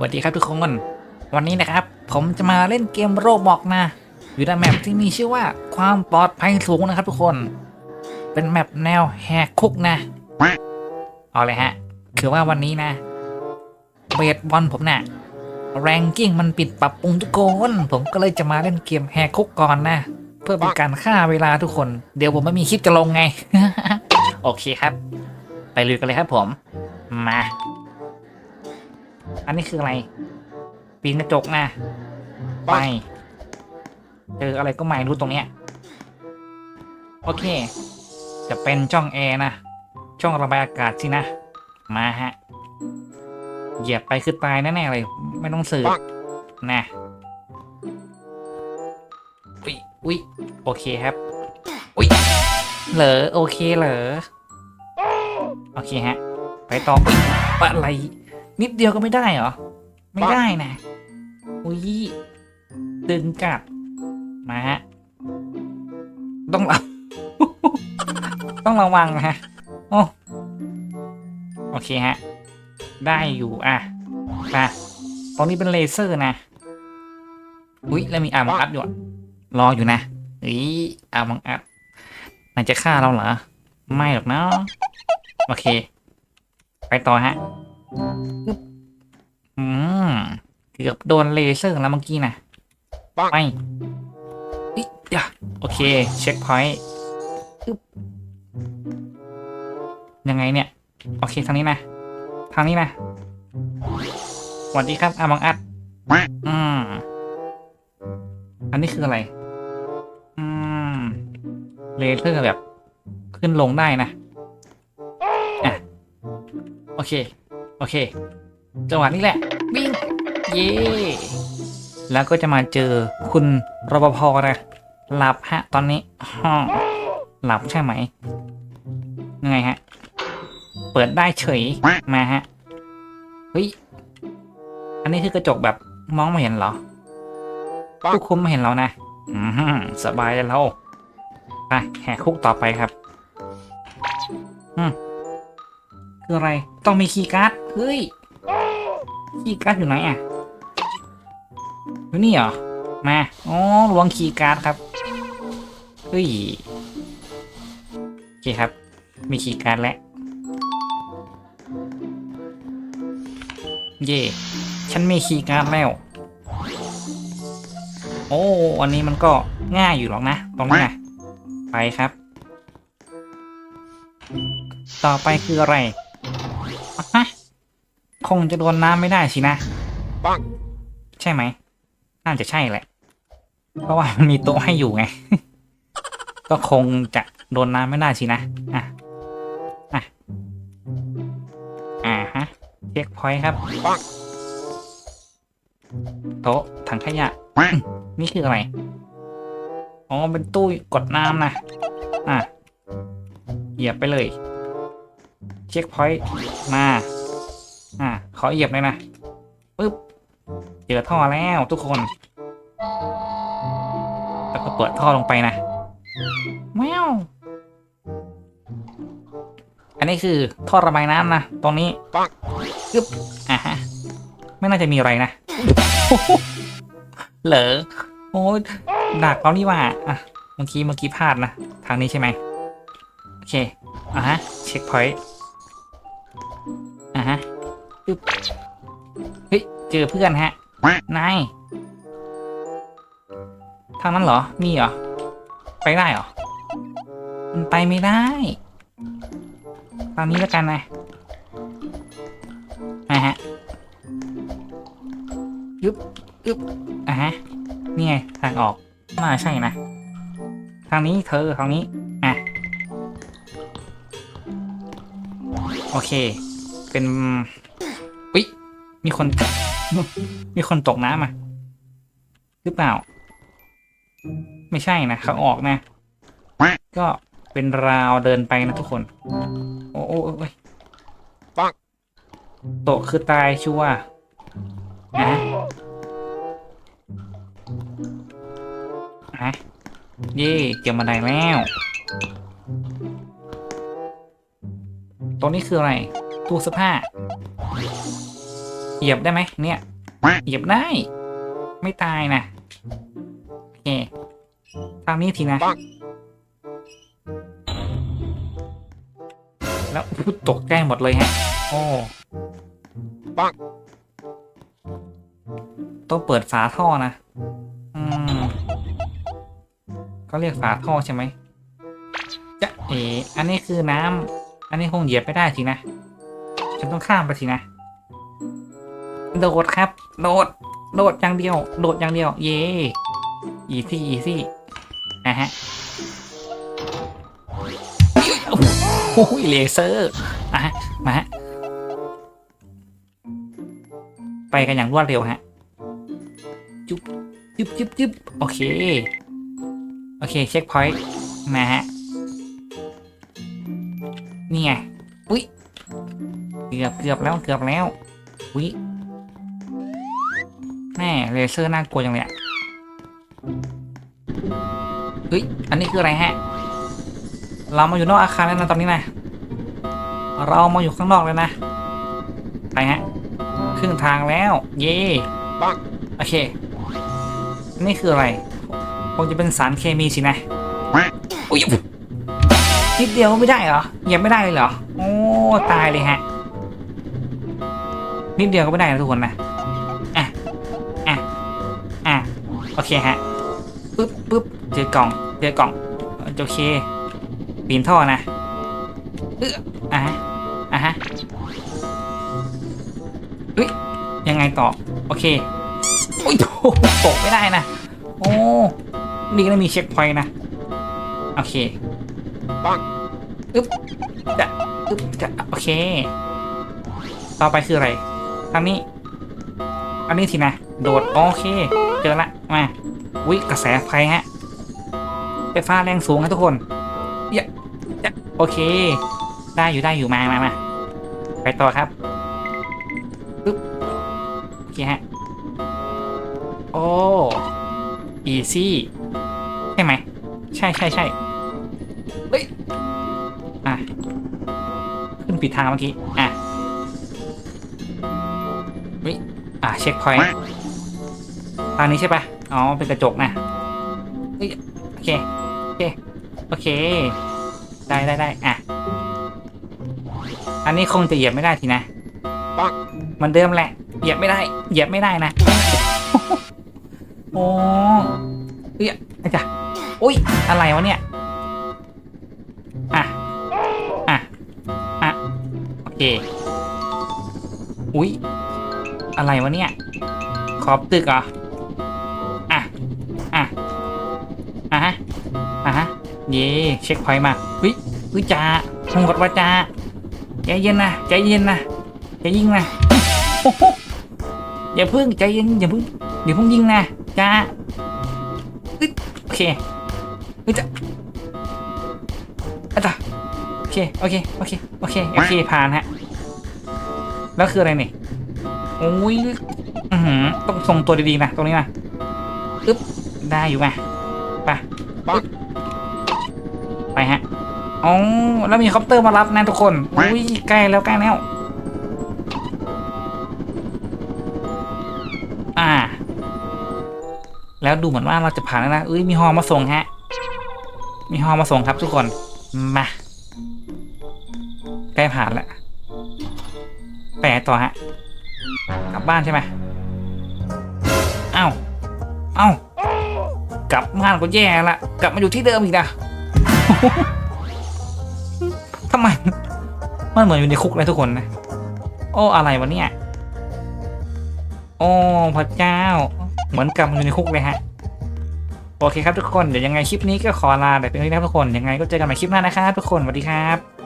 สวัสดีครับทุกคน วันนี้นะครับ ผมจะมาเล่นเกมโรบอกนะ อยู่ในแมปที่มีชื่อว่าความปลอดภัยสูงนะครับทุกคน เป็นแมปแนวแหกคุกนะ เอาเลยฮะ คือว่าวันนี้นะ เบสบอลผมนะ่ะแรงกิ้งมันปิดปรับปรุงทุกคน ผมก็เลยจะมาเล่นเกมแหกคุกก่อนนะ เพื่อเป็นการฆ่าเวลาทุกคน เดี๋ยวผมไม่มีคลิปจะลงไง โอเคครับ ไปลุยกันเลยครับผม มา อันนี้คืออะไร ปีนกระจกนะไปเจออะไรก็ไม่รู้ตรงเนี้ย โอเค จะเป็นช่องแอร์นะ ช่องระบายอากาศสินะ มาฮะ เหยียบไปคือตายแน่ๆเลย ไม่ต้องสืบนะอุ้ยอุ้ยโอเคครับ อุ้ยเหรอโอเคเหรอ โอเคฮะ ไปต่ออุ๊ยอะไร นิดเดียวก็ไม่ได้เหรอ ไม่ได้นะอุ้ยดึงกลับ มาฮะ ต้องระต้องระวังนะฮะ โอ้โอเคฮะ ได้อยู่อะนะตรงนี้เป็นเลเซอร์นะ อุ้ยแล้วมีอาร์มังอัพอยู่อะรออยู่นะอีอาร์มังอัพมันจะฆ่าเราเหรอ ไม่หรอกเนาะโอเค ไปต่อฮะอืม เกือบโดนเลเซอร์แล้วเมื่อกี้นะไปอิ๊ยยะโอเค เช็คพอยต์อึ๊บยังไงเนี่ย โอเค ทางนี้นะ ทางนี้นะสวัสดีครับอาบังอัดอืมอันนี้คืออะไร อืม เลเซอร์แบบ ขึ้นลงได้นะอะโอเค โอเค จังหวะนี้แหละ วิ่ง เย่แล้วก็จะมาเจอคุณรปภนะหลับฮะ ตอนนี้ฮ่อหลับใช่ไหมยังไงฮะ เปิดได้เฉยมาฮะเฮ้ยอันนี้คือกระจกแบบมองไม่เห็นเหรอผู้คุมไม่เห็นเรานะอืมสบายแล้วไปแหกคุกต่อไปครับอืมคืออะไรต้องมีคีย์การ์ดเฮ้ยคีย์การ์ดอยู่ไหนอะ อยู่นี่เหรอ มาอ๋อล้วงคีย์การ์ดครับเฮ้ยโอเคครับ มีคีย์การ์ดแล้ว เย่ฉันมีคีย์การ์ดแล้ว โอ้อันนี้มันก็ง่ายอยู่หรอกนะ ตรงนี้นะไปครับ ต่อไปคืออะไรอะฮะคงจะโดนน้ำไม่ได้สินะปังใช่ไหม น่าจะใช่แหละ เพราะว่ามันมีโต๊ะให้อยู่ไง ก็คงจะโดนน้ำไม่ได้สินะ อะ อะ อ่าฮะ เช็คพอยต์ครับ โต๊ะถังขยะ นี่คืออะไร อ๋อ เป็นตู้กดน้ำนะ อะ เหยียบไปเลย เช็คพอยต์มา อะ ขอเหยียบเลยนะ เจอท่อแล้วทุกคน แล้วก็เปิดท่อลงไปนะแมวอันนี้คือท่อระบายน้ำนะตรงนี้ปังปึ๊บอะฮะ ไม่น่าจะมีอะไรนะเหรอโอ้ยดักเรานี่ว่าอะเมื่อกี้เมื่อกี้พลาดนะทางนี้ใช่ไหมโอเคอะฮะเช็คพอยต์อะฮะปึ๊บเฮ้ยเจอเพื่อนฮะ นายทางนั้นเหรอ มีเหรอ ไปได้เหรอ มันไปไม่ได้ทางนี้แล้วกันนะนะฮะยึบยึบอะฮะ นี่ไงทางออกน่าใช่นะ ทางนี้เธอทางนี้ อะ โอเค เป็นอุ๊ยมีคน มีคนตกน้ำอะหรือเปล่า ไม่ใช่นะเขาออกนะ ก็เป็นราวเดินไปนะทุกคน โอ้โอ้โอ้ยปังโตะคือตายชัวร์นะฮะเย่เกี่ยวมาได้แล้ว ตรงนี้คืออะไร ตู้เสื้อผ้า เหยียบได้ไหมเนี่ยเหยียบได้ ไม่ตายนะโอเคทางนี้ทีนะปังแล้วพูดตกใจหมดเลยฮะ โอ้ปังต้องเปิดฝาท่อนะอืมก็เรียกฝาท่อใช่ไหมจะเออันนี้คือน้ำอันนี้คงเหยียบไม่ได้ทีนะ ฉันต้องข้ามไปทีนะ โดดครับ โดด โดดอย่างเดียว โดดอย่างเดียว เย่อีซี่อีซี่นะฮะโอ้โหเลเซอร์อะฮะมาฮะไปกันอย่างรวดเร็วฮะ จุ๊บจุ๊บจุ๊บจุ๊บโอเค โอเค เช็คพอยต์นะฮะ นี่ไง อุ้ย เกือบเกือบแล้ว เกือบแล้ว อุ้ย แม่เลเซอร์น่ากลัวจังเลยอะเฮ้ย อันนี้คืออะไรฮะ เรามาอยู่นอกอาคารแล้วนะตอนนี้นะ เรามาอยู่ข้างนอกเลยนะ ไปฮะ ครึ่งทางแล้ว เย่ปังโอเค นี่คืออะไร คงจะเป็นสารเคมีสินะอุ้ยนิดเดียวไม่ได้เหรอยียบไม่ได้เลยเหรอ โอ้ ตายเลยฮะ นิดเดียวก็ไม่ได้นะทุกคนนะ โอเคฮะปึ๊บปึ๊บเจอกล่องเจอกล่องโอเคปีนท่อนะเอออะฮะอะฮะเฮ้ยยังไงต่อ โอเคโอ้ยโอ้โหตกไม่ได้นะ โอ้นี่ก็มีเช็คพอยต์นะ โอเคปังอึ๊บจะอึ๊บจะโอเค ต่อไปคืออะไรทางนี้ อันนี้ทีนะ โดด โอเค เจอละมาวิกระแสไฟฮะไฟฟ้าแรงสูงนะทุกคนเยอะเยอะโอเค ได้อยู่ได้อยู่มามามาไปต่อครับปึ๊บโอเคฮะโอ้อีซี่ใช่ไหมใช่ใช่ใช่เฮ้ยอะขึ้นผิดทางเมื่อกี้อะเฮ้ยอะเช็คพอยต์ ทางนี้ใช่ปะอ๋อ เป็นกระจกนะเฮ้ยโอเค โอเค โอเค ได้ได้ได้อะ อันนี้คงจะเหยียบไม่ได้ทีนะปังเหมันเดิมแหละ เหยียบไม่ได้ เหยียบไม่ได้นะ โอ้เฮ้ยอาจารย์อุ้ย อะไรวะเนี่ย อะ อะ อะ โอเค อุ้ย อะไรวะเนี่ย ขอบตึกเหรออะ เย่เช็คพอยต์มาเฮ้ยเฮ้ยจ้าหงดว่าจาใจเย็นนะใจเย็นนะใจยิงนะอย่าเพิ่งใจเย็นอย่าเพิ่งอย่าเพิ่งยิงนะจ้าโอเคเฮ้ยจ้าอาจาโอเคโอเคโอเคโอเคโอเคผ่านฮะแล้วคืออะไรนี่โอ้ยอต้องทรงตัวดีๆนะตรงนี้นะอึ๊บได้อยู่ไงไปปัง ไปฮะอ๋อแล้วมีคอปเตอร์มารับนะทุกคนอุ้ยใกล้แล้วใกล้แล้วอ่า แล้วดูเหมือนว่าเราจะผ่านแล้วนะเอ้ยมีฮอมาส่งฮะ มีฮอมาส่งครับทุกคนมาใกล้ผ่านแล้วไปไหนต่อฮะกลับบ้านใช่ไหมเอ้าเอ้ากลับบ้านก็แย่ละกลับมาอยู่ที่เดิมอีกนะ ทำไม มันเหมือนอยู่ในคุกเลยทุกคนนะ โอ้อะไรวะเนี่ย โอ้พระเจ้า เหมือนกับมาอยู่ในคุกเลยฮะ โอเคครับทุกคน เดี๋ยวยังไงคลิปนี้ก็ขอลาแต่เพียงเท่านี้นะทุกคน ยังไงก็เจอกันใหม่คลิปหน้านะครับทุกคน สวัสดีครับ